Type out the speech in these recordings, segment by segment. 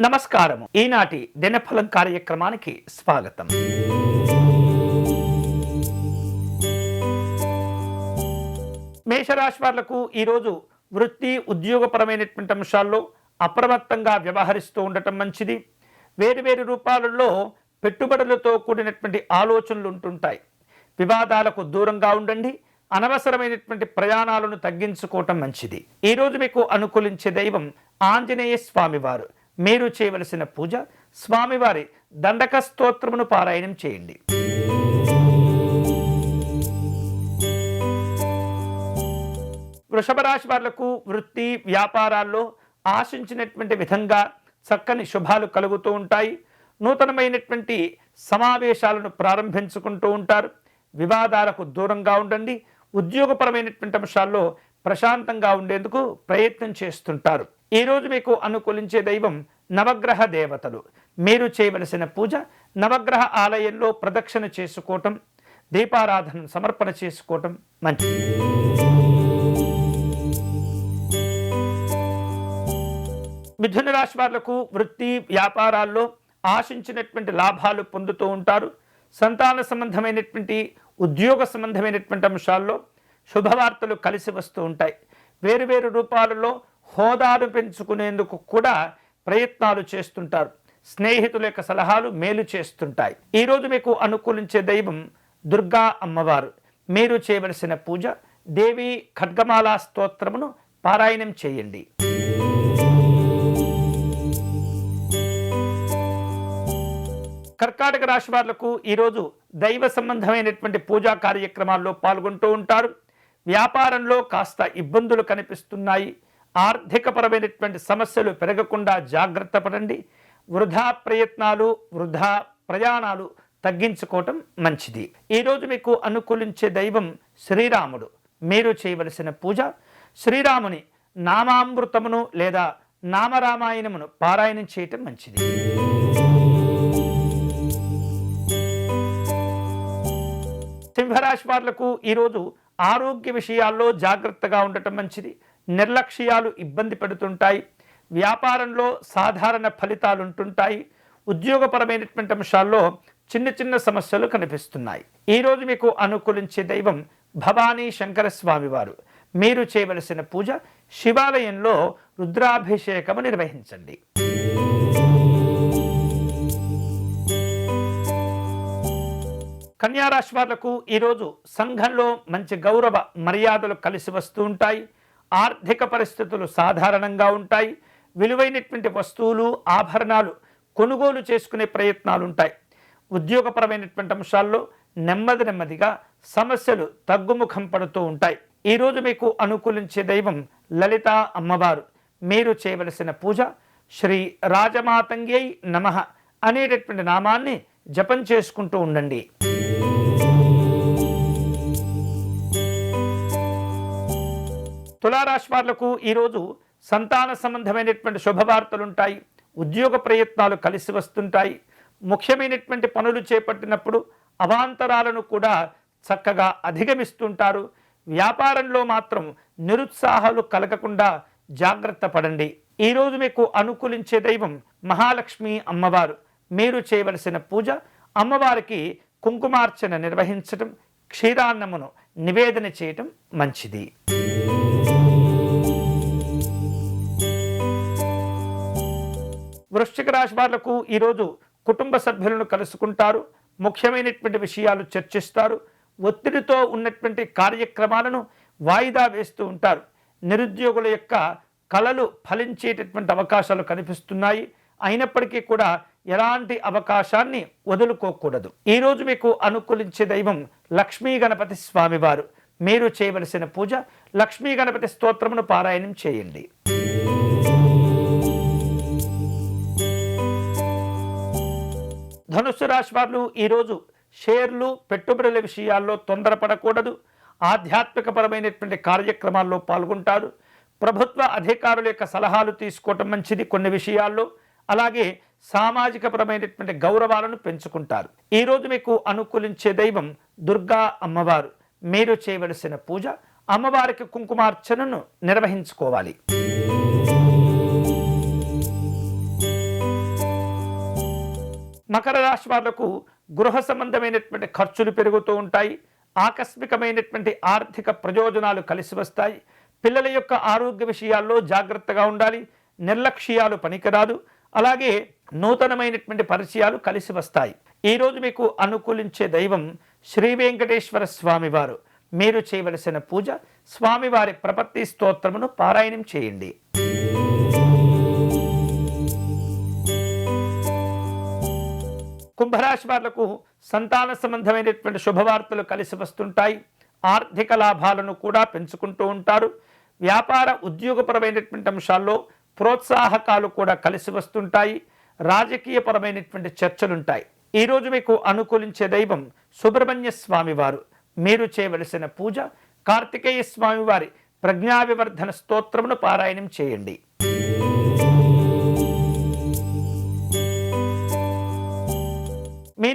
నమస్కారం ఈనాటి దినఫలం కార్యక్రమానికి స్వాగతం. మేషరాశి వాళ్ళకు ఈరోజు వృత్తి ఉద్యోగపరమైనటువంటి అంశాల్లో అప్రమత్తంగా వ్యవహరిస్తూ ఉండటం మంచిది. వేరువేరు రూపాలలో పెట్టుబడులతో కూడినటువంటి ఆలోచనలు ఉంటుంటాయి. వివాదాలకు దూరంగా ఉండండి. అనవసరమైనటువంటి ప్రయాణాలను తగ్గించుకోవటం మంచిది. ఈరోజు మీకు అనుకూలించే దైవం ఆంజనేయ స్వామివారు. మీరు చేయవలసిన పూజ స్వామివారి దండక స్తోత్రమును పారాయణం చేయండి. వృషభ రాశి వాళ్ళకు వృత్తి వ్యాపారాల్లో ఆశించినటువంటి విధంగా చక్కని శుభాలు కలుగుతూ ఉంటాయి. నూతనమైనటువంటి సమావేశాలను ప్రారంభించుకుంటూ ఉంటారు. వివాదాలకు దూరంగా ఉండండి. ఉద్యోగపరమైనటువంటి అంశాల్లో ప్రశాంతంగా ఉండేందుకు ప్రయత్నం చేస్తుంటారు. ఈరోజు మీకు అనుకూలించే దైవం నవగ్రహ దేవతలు. మీరు చేయవలసిన పూజ నవగ్రహ ఆలయంలో ప్రదక్షిణ చేసుకోవటం దీపారాధన సమర్పణ చేసుకోవటం మంచిది. మిథున రాశి వాళ్ళకు వృత్తి వ్యాపారాల్లో ఆశించినటువంటి లాభాలు పొందుతూ ఉంటారు. సంతాన సంబంధమైనటువంటి ఉద్యోగ సంబంధమైనటువంటి అంశాల్లో శుభవార్తలు కలిసి వస్తూ ఉంటాయి. వేరువేరు రూపాలలో హోదాను పెంచుకునేందుకు కూడా ప్రయత్నాలు చేస్తుంటారు. స్నేహితుల యొక్క సలహాలు మేలు చేస్తుంటాయి. ఈరోజు మీకు అనుకూలించే దైవం దుర్గా అమ్మవారు. మీరు చేయవలసిన పూజ దేవి ఖడ్గమాల స్తోత్రమును పారాయణం చేయండి. కర్కాటక రాశి వాళ్ళకు ఈరోజు దైవ సంబంధమైనటువంటి పూజా కార్యక్రమాల్లో పాల్గొంటూ ఉంటారు. వ్యాపారంలో కాస్త ఇబ్బందులు కనిపిస్తున్నాయి. ఆర్థికపరమైనటువంటి సమస్యలు పెరగకుండా జాగ్రత్త పడండి. వృధా ప్రయత్నాలు వృధా ప్రయాణాలు తగ్గించుకోవటం మంచిది. ఈరోజు మీకు అనుకూలించే దైవం శ్రీరాముడు. మీరు చేయవలసిన పూజ శ్రీరాముని నామామృతమును లేదా నామరామాయణమును పారాయణం చేయటం మంచిది. సింహరాశి వాళ్ళకు ఈరోజు ఆరోగ్య విషయాల్లో జాగ్రత్తగా ఉండటం మంచిది. నిర్లక్ష్యాలు ఇబ్బంది పెడుతుంటాయి. వ్యాపారంలో సాధారణ ఫలితాలు ఉంటుంటాయి ఉద్యోగపరమైనటువంటి అంశాల్లో చిన్న చిన్న సమస్యలు కనిపిస్తున్నాయి. ఈరోజు మీకు అనుకూలించే దైవం భవానీ శంకర స్వామివారు మీరు చేయవలసిన పూజ శివాలయంలో రుద్రాభిషేకము నిర్వహించండి. కన్యారాశి వాళ్ళకు ఈరోజు సంఘంలో మంచి గౌరవ మర్యాదలు కలిసి వస్తూ ఉంటాయి. ఆర్థిక పరిస్థితులు సాధారణంగా ఉంటాయి. విలువైనటువంటి వస్తువులు ఆభరణాలు కొనుగోలు చేసుకునే ప్రయత్నాలు ఉంటాయి ఉద్యోగపరమైనటువంటి అంశాల్లో నెమ్మది నెమ్మదిగా సమస్యలు తగ్గుముఖం పడుతూ ఉంటాయి. ఈరోజు మీకు అనుకూలించే దైవం లలిత అమ్మవారు. మీరు చేయవలసిన పూజ శ్రీ రాజమాతంగ్యై నమ అనేటటువంటి నామాన్ని జపం చేసుకుంటూ ఉండండి. తులారాశి వాళ్ళకు ఈరోజు సంతాన సంబంధమైనటువంటి శుభవార్తలు ఉంటాయి ఉద్యోగ ప్రయత్నాలు కలిసి వస్తుంటాయి. ముఖ్యమైనటువంటి పనులు చేపట్టినప్పుడు అవాంతరాలను కూడా చక్కగా అధిగమిస్తుంటారు. వ్యాపారంలో మాత్రం నిరుత్సాహాలు కలగకుండా జాగ్రత్త పడండి. ఈరోజు మీకు అనుకూలించే దైవం మహాలక్ష్మి అమ్మవారు. మీరు చేయవలసిన పూజ అమ్మవారికి కుంకుమార్చన నిర్వహించటం క్షీరాన్నమును నివేదన చేయటం మంచిది. వృశ్చిక రాశి వాళ్ళకు ఈరోజు కుటుంబ సభ్యులను కలుసుకుంటారు. ముఖ్యమైనటువంటి విషయాలు చర్చిస్తారు. ఒత్తిడితో ఉన్నటువంటి కార్యక్రమాలను వాయిదా వేస్తూ ఉంటారు. నిరుద్యోగుల యొక్క కళలు ఫలించేటటువంటి అవకాశాలు కనిపిస్తున్నాయి. అయినప్పటికీ కూడా ఎలాంటి అవకాశాన్ని వదులుకోకూడదు. ఈరోజు మీకు అనుకూలించే దైవం లక్ష్మీ గణపతి స్వామివారు. మీరు చేయవలసిన పూజ లక్ష్మీ గణపతి స్తోత్రమును పారాయణం చేయండి. ధనుస్సు రాశి వారు ఈరోజు షేర్లు పెట్టుబడుల విషయాల్లో తొందరపడకూడదు. ఆధ్యాత్మికపరమైనటువంటి కార్యక్రమాల్లో పాల్గొంటారు. ప్రభుత్వ అధికారుల యొక్క సలహాలు తీసుకోవటం మంచిది కొన్ని విషయాల్లో. అలాగే సామాజికపరమైనటువంటి గౌరవాలను పెంచుకుంటారు. ఈరోజు మీకు అనుకూలించే దైవం దుర్గా అమ్మవారు. మీరు చేయవలసిన పూజ అమ్మవారికి కుంకుమార్చనను నిర్వహించుకోవాలి. మకర రాశి వాళ్ళకు గృహ సంబంధమైనటువంటి ఖర్చులు పెరుగుతూ ఉంటాయి. ఆకస్మికమైనటువంటి ఆర్థిక ప్రయోజనాలు కలిసి వస్తాయి. పిల్లల యొక్క ఆరోగ్య విషయాల్లో జాగ్రత్తగా ఉండాలి. నిర్లక్ష్యాలు పనికిరాదు. అలాగే నూతనమైనటువంటి పరిచయాలు కలిసి వస్తాయి. ఈరోజు మీకు అనుకూలించే దైవం శ్రీ వెంకటేశ్వర స్వామివారు. మీరు చేయవలసిన పూజ స్వామివారి ప్రపత్తి స్తోత్రమును పారాయణం చేయండి. కుంభరాశి వాళ్ళకు సంతాన సంబంధమైనటువంటి శుభవార్తలు కలిసి వస్తుంటాయి. ఆర్థిక లాభాలను కూడా పెంచుకుంటూ ఉంటారు. వ్యాపార ఉద్యోగపరమైనటువంటి అంశాల్లో ప్రోత్సాహకాలు కూడా కలిసి వస్తుంటాయి. రాజకీయపరమైనటువంటి చర్చలుంటాయి. ఈరోజు మీకు అనుకూలించే దైవం సుబ్రహ్మణ్య స్వామివారు. మీరు చేయవలసిన పూజ కార్తికేయ స్వామివారి ప్రజ్ఞావివర్ధన స్తోత్రమును పారాయణం చేయండి.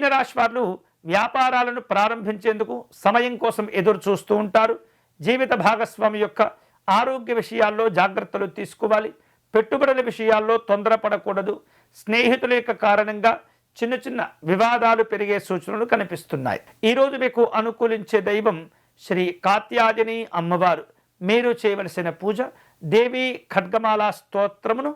మీనరాశి వారు వ్యాపారాలను ప్రారంభించేందుకు సమయం కోసం ఎదురు చూస్తూ ఉంటారు. జీవిత భాగస్వామి యొక్క ఆరోగ్య విషయాల్లో జాగ్రత్తలు తీసుకోవాలి. పెట్టుబడుల విషయాల్లో తొందరపడకూడదు. స్నేహితుల యొక్క కారణంగా చిన్న చిన్న వివాదాలు పెరిగే సూచనలు కనిపిస్తున్నాయి. ఈరోజు మీకు అనుకూలించే దైవం శ్రీ కాత్యాదిని అమ్మవారు. మీరు చేయవలసిన పూజ దేవి ఖడ్గమాల స్తోత్రమును